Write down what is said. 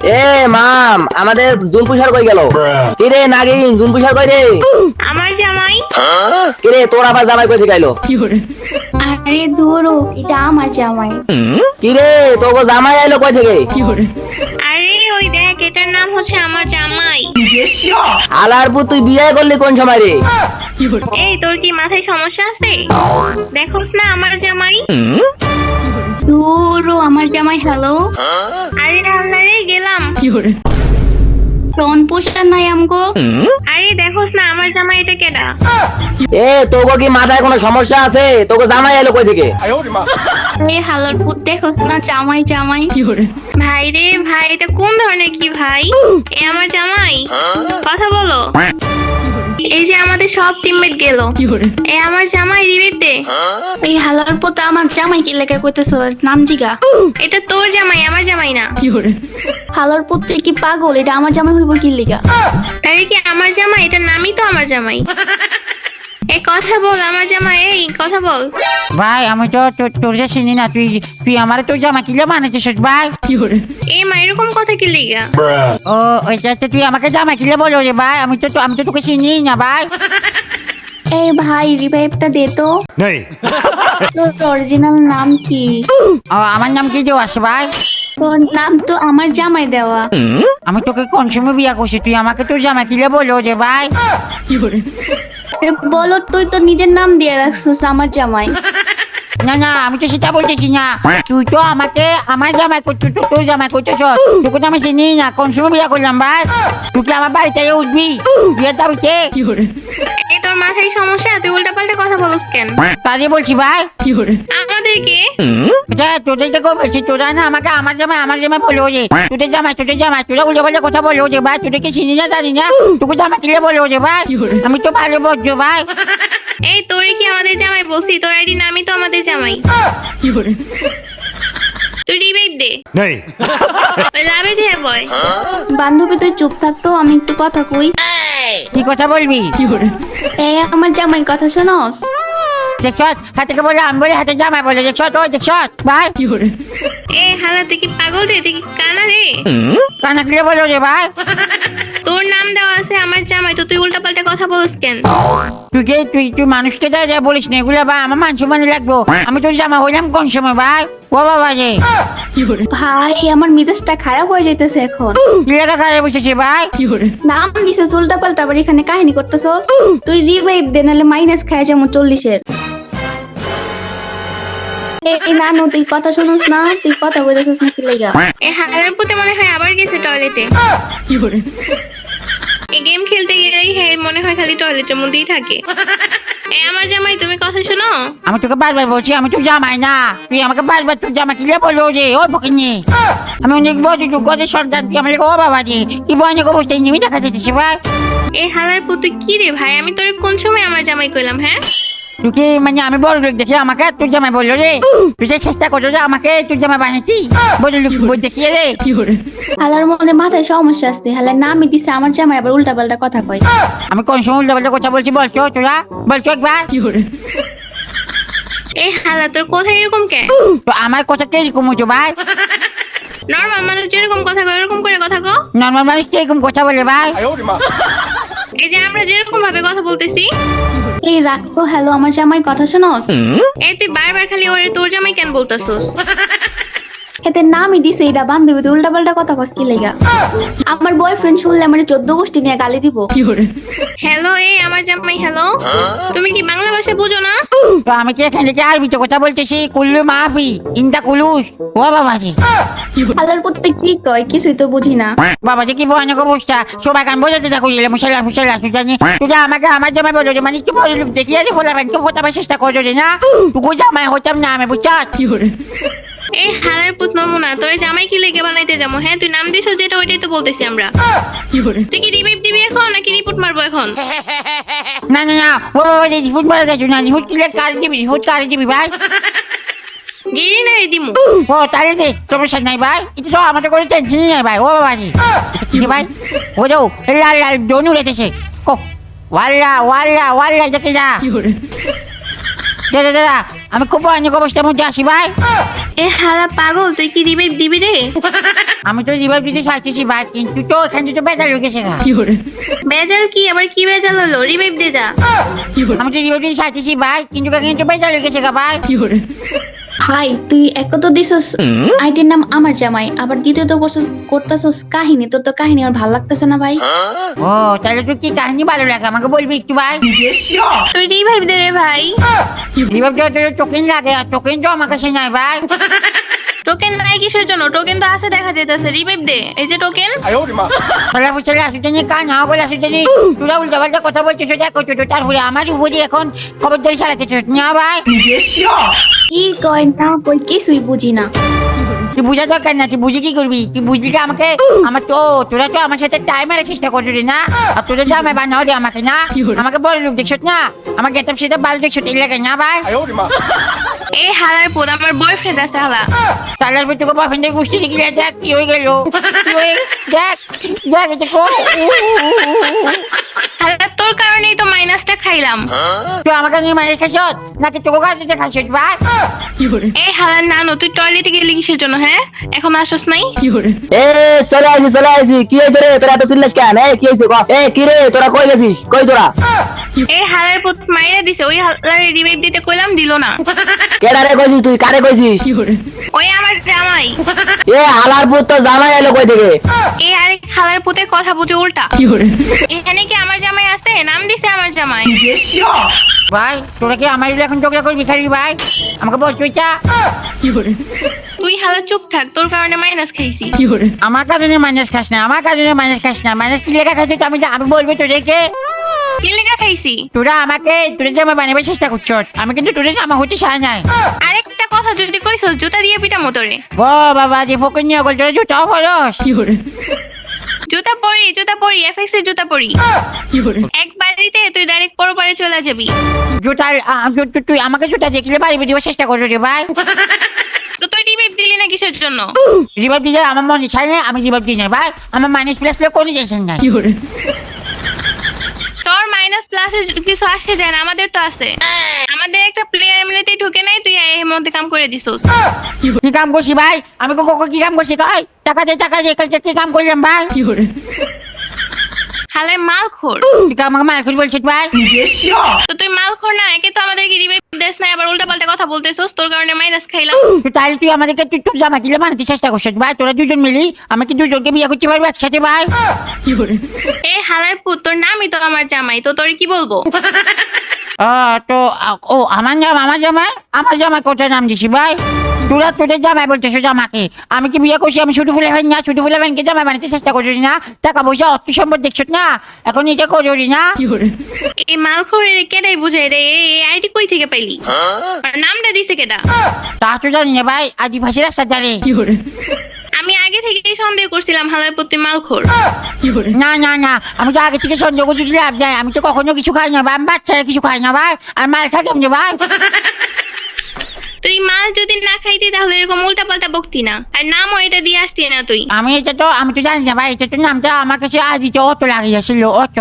এ মাম আমাদের কই গেল? কিরে নাগিন কই রে? আমার জামাই। কিরে তোর আবার জামাই কই থেকে আইলো? আরে ধরো এটা আমার জামাই। কিরে তোকে জামাই আইলো কই থেকে? আরে ওই দেখ এটার নাম হচ্ছে আমার জামাই। আলারপুর তুই বিয়ে করলি কোন সময় রে? এই তোর কি মাথায় সমস্যা আছে? দেখোস না আমার জামাই? ধরো আমার জামাই হ্যালো আরে গেলাম। রন নাই আমগো। আরে দেখোস না আমার জামাই এটা কেডা? এ তোকে কি মাথায় কোনো সমস্যা আছে? তোকে জামাই এলো কই থেকে? এ হালার পুত দেখোস না জামাই জামাই। ভাই রে ভাই এটা কোন ধরনের কি ভাই? এ আমার জামাই। কথা বলো। এই যে আমাদের সব টিমমেট গেল। এ আমার জামাই রিভিভ দে। এই হালার পোতা আমার জামাই কি লেখা কইতেছ নাম জিগা? এটা তোর জামাই আমার জামাই না। হালার পুত তুই কি পাগল? এটা আমার জামাই হইব কি লেখা তাই কি আমার জামাই? এটা নামই তো আমার জামাই। এ কথা বল আমার জামাই এই কথা বল। ভাই আমি তো তো- তোর যে চিনি না তুই তুই আমার তোর জামা কিলে বানাইছিস ভাই? এ মা এরকম কথা কি লিগা? ও ওইটা তো তুই আমাকে জামা কিলে বলো রে ভাই আমি তো তো- আমি তো তোকে চিনি না ভাই। এই ভাই রিভাইভটা দে তো। नहीं তোর অরিজিনাল নাম কি? ও, আমার নাম কি দেওয়া আছে ভাই? তোর নাম তো আমার জামাই দেওয়া। আমি তোকে কোন সময় বিয়া করছি? তুই আমাকে তোর জামা কিলে বলো যে ভাই। এ বলো তুই তো নিজের নাম দিয়ে রাখছিস আমার জামাই। না না আমি তো সেটা বলতেছি না। তুই তো আমাকে আমার জামাই করছ তো তোর জামাই করছ তোকে তো আমি চিনি না কোন সময় বিয়া করলাম ভাই? তুই কি আমার বাড়িতে উঠবি? বিয়ের দাবিতে এ তোর মাথায় সমস্যা তুই উল্টা পাল্টা কথা বলস কেন? তাই বলছি ভাই। আমাদেরকে? এটা তোদের দেখো বলছি তোরা না আমাকে আমার জামাই আমার জামাই বলো যে তোদের জামাই তোদের জামাই তোরা উল্টো পাল্টা কথা বলো যে ভাই তোদেরকে চিনি না জানি না। তোকে জামা কিনে বলো যে ভাই? আমি তো ভালো বলছো ভাই। এই তোরে কি আমাদের জামাই বলছি? তোর আইডি নামই তো আমাদের জামাই। তুই রিভাইভ দে। লাভে যে বয় বান্ধবী তুই চুপ থাকতো আমি একটু কথা কই। কি কথা বলবি? এই আমার জামাই কথা শোনস? দেখছ বলে আমি বলে হাতে জামাই বলে দেখছ তো দেখছ ভাই। এ হালা তুই কি পাগল রে? তুই কি কানা রে? কানা কিনে বলো যে ভাই? তোর নাম দেওয়া আছে আমার জামাই তো তুই উল্টা পাল্টা কথা বলস কেন? তুই কে তুই তুই মানুষকে যা যা বলিস না এগুলা ভাই আমার মান সম্মান লাগবো। আমি তোর জামা হইলাম কোন সময় ভাই? ও বাবা যে। ভাই আমার মিজাজটা খারাপ হয়ে যাইতেছে এখন। কি লেখা খারাপ বসেছে ভাই? নাম দিছিস উল্টা পাল্টা আবার এখানে কাহিনী করতেছস? তুই রিভাইভ দে নাহলে মাইনাস খায় যেমন চল্লিশের। এই নানু তুই কথা শুনুস না তুই কথা না কি লেগা? এ হালার পুতে মনে হয় আবার গেছে টয়লেটে। এই গেম খেলতে গেলেই হ্যাঁ মনে হয় খালি টয়লেটের মধ্যেই থাকে। এ আমার জামাই তুমি কথা শোনো? আমি তোকে বারবার বলছি আমি তোর জামাই না। তুই আমাকে বারবার তোর জামা কিনে বলো যে ওই পকিনি আমি অনেক তুই গজের সন্তান তুই আমার ও বাবা যে কি অবস্থায় নেমে দেখা যাচ্ছে ভাই এ হালার পুতে কি রে ভাই? আমি তোরে কোন সময় আমার জামাই কইলাম হ্যাঁ? তুই কি মানে আমি বড় লোক দেখে আমাকে তোর জামাই বলল রে? তুই যে চেষ্টা করছ যে আমাকে তোর জামাই বানিয়েছি? বড় লোক বই দেখিয়ে রে। হালার মনে মাথায় সমস্যা আছে। হালার নামই দিছে আমার জামাই আবার উল্টা পাল্টা কথা কয়। আমি কোন সময় উল্টো পাল্টা কথা বলছি বলছো তোরা? বলছো একবার। এ হালা তোর কথা এরকম কে? তো আমার কথা কীরকম হতো ভাই? নর্মাল মানুষ যেরকম কথা কয় এরকম করে কথা কো নর্মাল মানুষ কীরকম কথা বলে ভাই? এই যে আমরা যেরকম ভাবে কথা বলতেছি। এই রাখো হ্যালো আমার জামাই কথা শোনোস? এই তুই বারবার খালি ওরে তোর জামাই কেন বলতাছস? এতে নামই দিছে এটা বান্ধবী তুই উল্টা পাল্টা কথা কস কি লেগা? আমার বয়ফ্রেন্ড শুনলে আমার চোদ্দ গোষ্ঠী নিয়ে গালি দিব। হ্যালো এই আমার জামাই হ্যালো। তুমি কি বাংলা ভাষা বুঝো না? তো আমি কি এখানে কি আরবিতে কথা বলতেছি? কুল্লু মাফি ইন্দা কুলুস ও বাবাজি। হালার প্রতি কি কয় কিছুই তো বুঝি না। বাবাজি কি ভয়ানক অবস্থা। সবাই কান বোঝাতে থাকো দিলে মুসাল্লা মুসাল্লা সুজানি তুই আমাকে আমার জামাই বলো যে মানে একটু বড় লোক দেখিয়ে যে ফোলাবেন কেউ ফোটাবার চেষ্টা করছ যে না? তুই জামাই হতাম না আমি বুঝছাস? এই হালার পুত নমুনা তোর জামাই কি লেগে বানাইতে যাব? হ্যাঁ তুই নাম দিছস যেটা ওইটাই তো বলতেছি আমরা। তুই কি রিভাইভ দিবি এখন নাকি রিপোর্ট মারবো এখন? না না না ও বাবা যে ফুট মারা যাচ্ছ না ফুট কিলে কার দিবি ফুট কার দিবি ভাই? গেরি না দিমু। ও তাহলে দে সমস্যা নাই ভাই? এটা তো আমাদের করে টেনশনই নাই ভাই ও বাবাজি কি ভাই? ও যাও লাল লাল দনু রেতেছে কো ওয়াল্লা ওয়াল্লা ওয়াল্লা দেখে যা। দাদা দাদা আমি খুব ভয়ানক অবস্থার মধ্যে আসি ভাই। এ হারা পাগল তুই কি রিভাইভ দিবি রে? আমি তো রিভাইভ দিতে চাইতেছি ভাই কিন্তু তো এখানে তো বেজাল হয়ে গেছে গা। বেজাল কি? আবার কি বেজাল হলো? রিভাইভ দে যা। আমি তো রিভাইভ দিতে চাইতেছি ভাই কিন্তু এখানে তো বেজার হয়ে গেছে গা ভাই। ভাই তুই এক তো দিছস আইটির নাম আমার জামাই আবার দ্বিতীয়ত করছস করতেছস কাহিনী। তোর তো কাহিনী আমার ভালো লাগতেছে না ভাই। ও তাহলে তুই কি কাহিনী ভালো লাগে আমাকে বলবি একটু ভাই। তুই রিভাইভ দে রে ভাই। রিভাইভ দে তোর চোখেন লাগে আর চোখে তো আমাকে সে নাই ভাই। টোকেন নাই কিসের জন্য? টোকেন তো আছে দেখা যাইতেছে। রিভাইভ দে। এই যে টোকেন বলা ফুসলে আসুতে নিয়ে কান হাওয়া বলে আসুতে নি তোরা উল্টা পাল্টা কথা বলছিস সেটা দেখো তো তারপরে আমার উপরে এখন খবরদারি চালাতেছ না ভাই। কি কয় না কই কিছুই বুঝি না। তুই বুঝা দরকার না তুই বুঝে কি করবি? তুই বুঝলি কি আমাকে আমার তো তোরা তো আমার সাথে টাইম মারার চেষ্টা করবি না? আর তোরা জামাই বানাও রে আমাকে না? আমাকে বড় লোক দেখছ না? আমার গেটআপ সেটা ভালো দেখছ এই লাগে না ভাই? এ হালার পোদ আমার বয়ফ্রেন্ড আছে হালা। তাহলে আমি তোকে বাফেন্দের গোষ্ঠী দেখি, দেখ কি হয়ে গেল? দেখ দেখ এটা কোন হালা তোর কারণেই তো মাইনাসটা খাইলাম। তুই আমাকে নিয়ে মারি খাইছ নাকি তোকে কাছে খাইছ ভাই? এই হালার নানু তুই টয়লেটে গেলি কিসের জন্য হ্যাঁ? এখন আসস নাই? এ চলে আসি চলে আসি কি হয়েছে রে? তোরা এত চিল্লাস কেন? এ কি হয়েছে? এ কি রে? তোরা কই গেছিস? কই তোরা? এই হালার পোদ মাইরা দিছে ওই হালার রিভাইভ দিতে কইলাম দিল না। কেডা রে কইছিস তুই? কারে কইছিস? ওই আমার জামাই। এ হালার পুত তো জামাই এলো কই থেকে? এই আরেক হালার পুতে কথা বুঝে উল্টা। এখানে কি আমার জামাই আছে? নাম দিছে আমার জামাই। ভাই তোরা কি আমার এখন ঝগড়া করবি খালি ভাই? আমাকে বল তুই চা তুই হালা চুপ থাক তোর কারণে মাইনাস খাইছি। আমার কারণে মাইনাস খাস না আমার কারণে মাইনাস খাস না। মাইনাস কি লেখা খাইছো আমি আমি বলব তোদেরকে। কি লেখা খাইছি? তোরা আমাকে তোদের জামা বানাবার চেষ্টা করছ আমি কিন্তু তোদের জামা হতে চাই নাই। আরেকটা কথা যদি কইছ জুতা দিয়ে পিটা মোটরে ও বাবা যে ফোকে নিয়ে গেল জুতাও বলস জুতা পরি জুতা পরি এফএক্স এর জুতা পরি। এক বাড়িতে তুই ডাইরেক্ট পরপারে চলে যাবি। জুতা জু- তুই আমাকে জুতা দেখলে বাড়ি দিবার চেষ্টা করছ রে ভাই। তো তুই রিভাইভ দিলি না কিসের জন্য? জীবন দিয়ে আমার মনে চাই না আমি জীবন দিই না ভাই। আমার মাইনাস প্লাস কোনো টেনশন নাই। তোর প্লাস কিছু আসে যায় না আমাদের তো আছে। আমাদের একটা প্লেয়ার এমনিতেই ঢুকে নাই তুই এর মধ্যে কাম করে দিছস। কি কাম করছি ভাই? আমি কো কো- কাম করছি? কই? টাকা দে টাকা দে কে- কি কাম করলাম ভাই? হালে মাল খোর তুই কি আমাকে মাল করে বলছিস ভাই? তো তুই মাল খোর না একে তো আমাদেরকে রিভাইভ দেস না আবার উল্টা পাল্টা কথা বলতেছস তোর কারণে মাইনাস খাইলাম। তুই তাহলে তুই আমাদেরকে তুই তোর জামা কিলে বানাতে চেষ্টা করছিস ভাই তোরা দুজন মিলি আমাকে দুজনকে বিয়ে করতে পারব একসাথে ভাই। এ হালার পুত তোর নামই তো আমার জামাই তো তোর কি বলব? ও তো ও আমার জামা আমার জামাই? আমার জামাই কোথায় নাম দিছি ভাই? তোরা তোদের জামাই বলতেছো জামাকে। আমি কি বিয়ে করছি? আমি ছোট ফুলে ভাই না ছোট ফুলে ভাইকে জামাই বানাতে চেষ্টা করছি না টাকা পয়সা অর্থ সম্পদ দেখছ না? এখন এটা করি না এই মাল খোরের কেডাই বুঝাই রে এই আইডি কই থেকে পাইলি? নামটা দিছে কেডা? তা তো জানি না ভাই আদিবাসী রাস্তা জানে। আমি আগে থেকেই সন্দেহ করছিলাম হালার প্রতি মালখোর না না না আমি তো আগে থেকে সন্দেহ করছি লাভ নাই। আমি তো কখনো কিছু খাই না ভাই আমি বাচ্চারা কিছু খাই না ভাই। আর মাল খাই কেমনি ভাই? তুই মাল যদি না খাইতি তাহলে এরকম উল্টা পাল্টা বকতি না। আর নামও এটা দিয়ে আসতি না তুই। আমি এটা তো আমি তো জানি না ভাই, এটা তো নামটা আমার কাছে আজ অত লাগিয়েছিল অত।